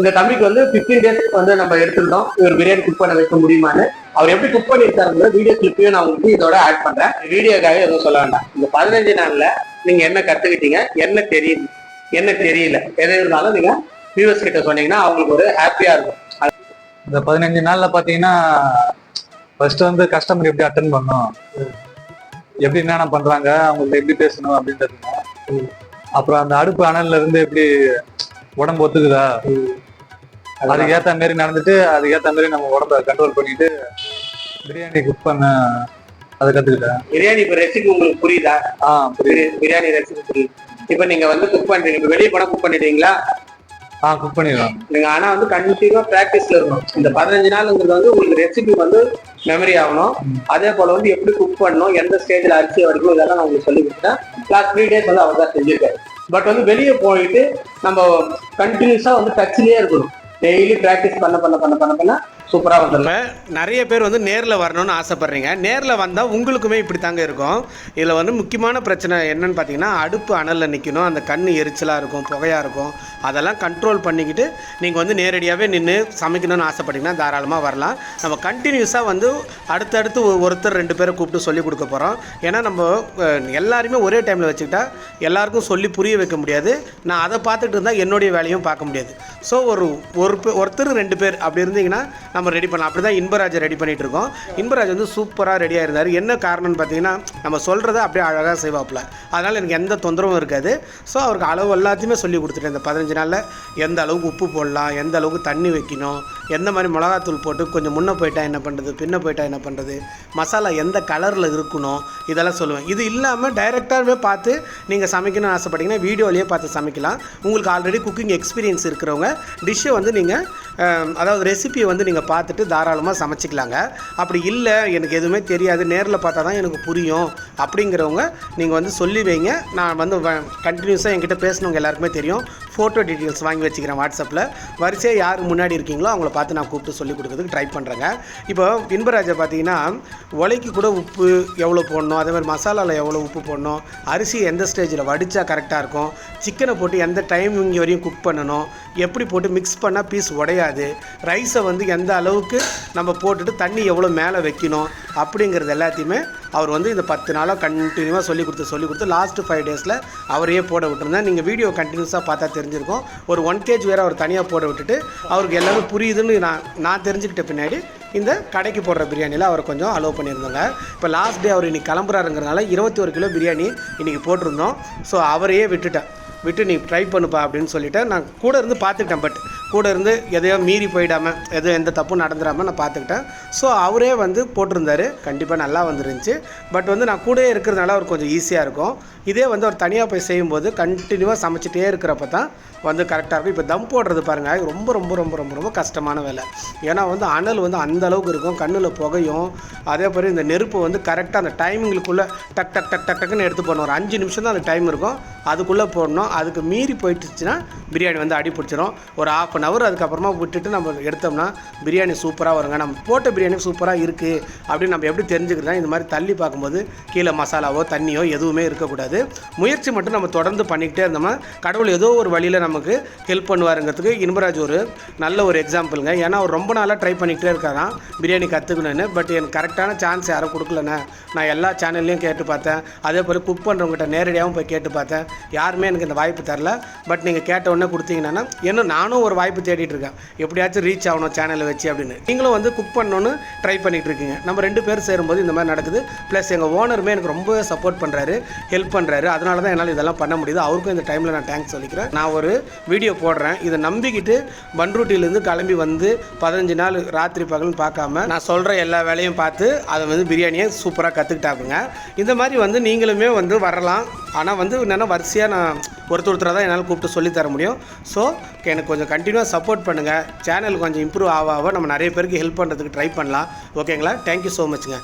இந்த தம்பிக்கு வந்து பிப்டீன் டேஸ்க்கு வந்து நம்ம எடுத்துருந்தோம். இவர் பிரியாணி குக் பண்ண வைக்க முடியுமான்னு. அவர் எப்படி குக் பண்ணியிருக்காருங்கிற வீடியோ கிளிப்பையும் நான் உங்களுக்கு இதோட ஆட் பண்றேன். வீடியோக்காக எதுவும் சொல்ல வேண்டாம். இந்த பதினஞ்சு நாள்ல நீங்க என்ன கத்துக்கிட்டீங்க என்ன தெரியுது என்ன தெரியல எது இருந்தாலும் நீங்க வியூவர்ஸ் கிட்ட சொன்னீங்கன்னா அவங்களுக்கு ஒரு ஹாப்பியா இருக்கும். இந்த பதினஞ்சு நாள்ல பாத்தீங்கன்னா ஃபர்ஸ்ட் வந்து கஸ்டமர் எப்படி அட்டன் பண்ணும் எப்படி என்னென்ன பண்றாங்க அவங்கள்ட்ட எப்படி பேசணும் அப்படின்றது. அப்புறம் அந்த அடுப்பு அனல்ல இருந்து எப்படி உடம்பு ஒத்துக்குதா அதுக்கு ஏத்த மாதிரி நடந்துட்டு அதுக்கு ஏத்த மாதிரி நம்ம உடம்ப கண்ட்ரோல் பண்ணிட்டு பிரியாணி குக் பண்ண அதை கத்துக்கிட்டேன். பிரியாணி இப்ப ரெசிபி உங்களுக்கு புரியுதா? ஆ பிரியாணி ரெசிபி புரியுது. இப்ப நீங்க வந்து குக் பண்றீங்க. இப்ப வெளியே போனா குக் பண்ணிட்டீங்களா? ஆ குக் பண்ணிடலாம். நீங்க ஆனா வந்து கண்டினியூவா பிராக்டிஸ்ல இருக்கணும். இந்த பதினஞ்சு நாளுங்கிறது வந்து உங்களுக்கு ரெசிபி வந்து மெமரி ஆகணும். அதே போல வந்து எப்படி குக் பண்ணணும் எந்த ஸ்டேஜ்ல அரிசி வரைக்கும் இதெல்லாம் நான் உங்களுக்கு சொல்லி கொடுத்தேன். லாஸ்ட் த்ரீ டேஸ் வந்து அவர் தான் செஞ்சிருக்காரு. பட் வந்து வெளியே போயிட்டு நம்ம கண்டினியூஸா வந்து டச்லயே இருக்கணும். டெய்லி பிராக்டிஸ் பண்ண பண்ண பண்ண பண்ண பண்ண சூப்பராக வந்துடலாம் நிறைய பேர் வந்து நேரில் வரணும்னு ஆசைப்பட்றீங்க. நேரில் வந்தால் உங்களுக்குமே இப்படி தாங்க இருக்கும். இதில் வந்து முக்கியமான பிரச்சனை என்னன்னு பார்த்தீங்கன்னா அடுப்பு அனலில் நிற்கணும் அந்த கண் எரிச்சலாக இருக்கும் புகையாக இருக்கும். அதெல்லாம் கண்ட்ரோல் பண்ணிக்கிட்டு நீங்கள் வந்து நேரடியாகவே நின்று சமைக்கணும்னு ஆசைப்பட்டீங்கன்னா தாராளமாக வரலாம். நம்ம கண்டினியூஸாக வந்து அடுத்தடுத்து ஒருத்தர் ரெண்டு பேரை கூப்பிட்டு சொல்லி கொடுக்க போகிறோம் ஏன்னா நம்ம எல்லாருமே ஒரே டைமில் வச்சுக்கிட்டா எல்லாருக்கும் சொல்லி புரிய வைக்க முடியாது. நான் அதை பார்த்துட்டு இருந்தால் என்னுடைய வேலையும் பார்க்க முடியாது. ஸோ ஒரு ஒரு பே- ஒருத்தர் ரெண்டு பேர் அப்படி இருந்தீங்கன்னா நம்ம ரெடி பண்ணலாம். அப்படி தான் இன்பராஜை ரெடி பண்ணிட்டு இருக்கோம் இன்பராஜ் வந்து சூப்பராக ரெடியாக இருந்தார். என்ன காரணம்னு பார்த்தீங்கன்னா நம்ம சொல்கிறத அப்படியே அழகாக செய்வாப்புல. அதனால் எனக்கு எந்த தொந்தரவும் இருக்காது. ஸோ அவருக்கு அளவு எல்லாத்தையுமே சொல்லி கொடுத்துட்டேன். இந்த பதினஞ்சு நாளில் எந்த அளவுக்கு உப்பு போடலாம் எந்த அளவுக்கு தண்ணி வைக்கணும் எந்த மாதிரி மிளகாத்தூள் போட்டு கொஞ்சம் முன்னே போயிட்டா என்ன பண்ணுறது பின்ன போயிட்டா என்ன பண்ணுறது மசாலா எந்த கலரில் இருக்கணும் இதெல்லாம் சொல்லுவேன். இது இல்லாமல் டைரெக்டாகவே பார்த்து நீங்கள் சமைக்கணும்னு ஆசைப்பட்டீங்கன்னா வீடியோலேயே பார்த்து சமைக்கலாம். உங்களுக்கு ஆல்ரெடி குக்கிங் எக்ஸ்பீரியன்ஸ் இருக்கிறவங்க டிஷ்ஷை வந்து நீங்கள் அதாவது ரெசிபியை வந்து நீங்கள் பார்த்துட்டு தாராளமாக சமைச்சிக்கலாங்க. அப்படி இல்லை எனக்கு எதுவுமே தெரியாது நேரில் பார்த்தா தான் எனக்கு புரியும் அப்படிங்கிறவங்க நீங்கள் வந்து சொல்லி வைங்க. நான் வந்து கண்டினியூஸாக என்கிட்ட பேசினவங்க எல்லாருக்குமே தெரியும். ஃபோட்டோ டீட்டெயில்ஸ் வாங்கி வச்சுக்கிறேன் வாட்ஸ்அப்பில். வரிசையாக யார் முன்னாடி இருக்கீங்களோ அவங்கள பார்த்து நான் கூப்பிட்டு சொல்லி கொடுக்குறதுக்கு ட்ரை பண்ணுறேங்க இப்போ பின்பராஜை பார்த்தீங்கன்னா உலைக்கு கூட உப்பு எவ்வளோ போடணும் அதே மாதிரி மசாலாவில் எவ்வளோ உப்பு போடணும் அரிசி எந்த ஸ்டேஜில் வடித்தா கரெக்டாக இருக்கும் சிக்கனை போட்டு எந்த டைமிங் வரையும் குக் பண்ணணும் எப்படி போட்டு மிக்ஸ் பண்ணால் பீஸ் உடையாது ரைஸை வந்து எந்த அளவுக்கு நம்ம போட்டுட்டு தண்ணி எவ்வளோ மேலே வைக்கணும் அப்படிங்கிறது எல்லாத்தையுமே அவர் வந்து இந்த பத்து நாளாக கண்டினியூவாக சொல்லி கொடுத்து சொல்லி கொடுத்து லாஸ்ட் ஃபைவ் டேஸில் அவரையே போட விட்டுருந்தேன் நீங்கள் வீடியோ கண்டினியூஸாக பார்த்தா தெரிஞ்சிருக்கும். ஒரு ஒன் கேஜ் வேறு அவர் தனியாக போட விட்டுட்டு அவருக்கு எல்லாமே புரியுதுன்னு நான் நான் தெரிஞ்சுக்கிட்ட பின்னாடி இந்த கடைக்கு போடுற பிரியாணியில் அவர் கொஞ்சம் அலோவ் பண்ணியிருந்தாங்க. இப்போ லாஸ்ட் டே அவர் இன்றைக்கி கிளம்புறாருங்கிறனால இருபத்தி ஒரு கிலோ பிரியாணி இன்றைக்கி போட்டிருந்தோம். ஸோ அவரையே விட்டுட்டேன். விட்டு நீ ட்ரை பண்ணுப்பா அப்படின்னு சொல்லிவிட்டு நான் கூட இருந்து பார்த்துக்கிட்டேன் பட் கூட இருந்து எதையோ மீறி போயிடாமல் எதுவும் எந்த தப்பும் நடந்துடாமல் நான் பார்த்துக்கிட்டேன். ஸோ அவரே வந்து போட்டிருந்தார். கண்டிப்பாக நல்லா வந்துருந்துச்சு. பட் வந்து நான் கூட இருக்கிறதுனால அவர் கொஞ்சம் ஈஸியாக இருக்கும். இதே வந்து அவர் தனியாக போய் செய்யும்போது கண்டினியூவாக சமைச்சிட்டே இருக்கிறப்ப தான் வந்து கரெக்டாக இருக்கும். இப்போ தம் போடுறது பாருங்கள் ரொம்ப ரொம்ப ரொம்ப ரொம்ப ரொம்ப கஷ்டமான வேலை. ஏன்னா வந்து அனல் வந்து அந்த அளவுக்கு இருக்கும். கண்ணில் புகையும் அதே மாதிரி இந்த நெருப்பு வந்து கரெக்டாக அந்த டைமிங்களுக்குள்ளே டக் டக் டக் டக் டக்குன்னு எடுத்து போடணும். ஒரு அஞ்சு நிமிஷம் தான் அந்த டைம் இருக்கும். அதுக்குள்ளே போடணும். அதுக்கு மீறி போயிட்டுச்சுன்னா பிரியாணி வந்து அடி பிடிச்சிரும் ஒரு ஆஃப் அன் ஹவர் அதுக்கப்புறமா விட்டுட்டு நம்ம எடுத்தோம்னா பிரியாணி சூப்பராக வருங்க. நம்ம போட்ட பிரியாணி சூப்பராக இருக்குது அப்படின்னு நம்ம எப்படி தெரிஞ்சுக்கிறதா இந்த மாதிரி தள்ளி பார்க்கும்போது கீழே மசாலாவோ தண்ணியோ எதுவுமே இருக்கக்கூடாது. முயற்சி மட்டும் நம்ம தொடர்ந்து பண்ணிக்கிட்டே இருந்தோம்னா கடவுள் ஏதோ ஒரு வழியில் நமக்கு ஹெல்ப் பண்ணுவாருங்கிறதுக்கு இன்பராஜ் ஒரு நல்ல ஒரு எக்ஸாம்பிளுங்க ஏன்னா அவர் ரொம்ப நாளாக ட்ரை பண்ணிக்கிட்டே இருக்காராம் பிரியாணி கற்றுக்கணுன்னு பட் எனக்கு கரெக்டான சான்ஸ் யாரும் கொடுக்கலண்ணே நான் எல்லா சேனல்லையும் கேட்டு பார்த்தேன். அதே போல் குக் பண்ணுறவங்ககிட்ட நேரடியாகவும் போய் கேட்டு பார்த்தேன். யாருமே எனக்கு இந்த வாய்ப்பு தரல. பட் நீங்கள் கேட்ட உடனே கொடுத்தீங்கன்னா இன்னும் நானும் ஒரு வாய்ப்பு தேடிட்டு இருக்கேன். எப்படியாச்சும் ரீச் ஆகணும் சேனலை வச்சு அப்படின்னு. நீங்களும் வந்து குக் பண்ணணும்னு ட்ரை பண்ணிகிட்டு இருக்கீங்க. நம்ம ரெண்டு பேர் சேரும்போது இந்த மாதிரி நடக்குது. ப்ளஸ் எங்கள் ஓனருமே எனக்கு ரொம்ப சப்போர்ட் பண்ணுறாரு ஹெல்ப் பண்ணுறாரு அதனால தான் என்னால் இதெல்லாம் பண்ண முடியுது. அவருக்கும் இந்த டைமில் நான் தேங்க்ஸ் சொல்லிக்கிறேன். நான் ஒரு வீடியோ போடுறேன். இதை நம்பிக்கிட்டு பன்ருட்டியிலேருந்து கிளம்பி வந்து பதினஞ்சு நாள் ராத்திரி பகல்னு பார்க்காம நான் சொல்கிற எல்லா வேலையும் பார்த்து அதை வந்து பிரியாணியை சூப்பராக கற்றுக்கிட்டாப்புங்க இந்த மாதிரி வந்து நீங்களுமே வந்து வரலாம். ஆனால் வந்து என்னென்னா வரிசையாக நான் ஒருத்தர் ஒருத்தராக தான் என்னால் கூப்பிட்டு சொல்லித் தர முடியும். ஸோ எனக்கு கொஞ்சம் கண்டினியூவாக சப்போர்ட் பண்ணுங்கள் சேனல் கொஞ்சம் இம்ப்ரூவ் ஆக ஆக நம்ம நிறைய பேருக்கு ஹெல்ப் பண்ணுறதுக்கு ட்ரை பண்ணலாம். ஓகேங்களா தேங்க்யூ ஸோ மச்ங்க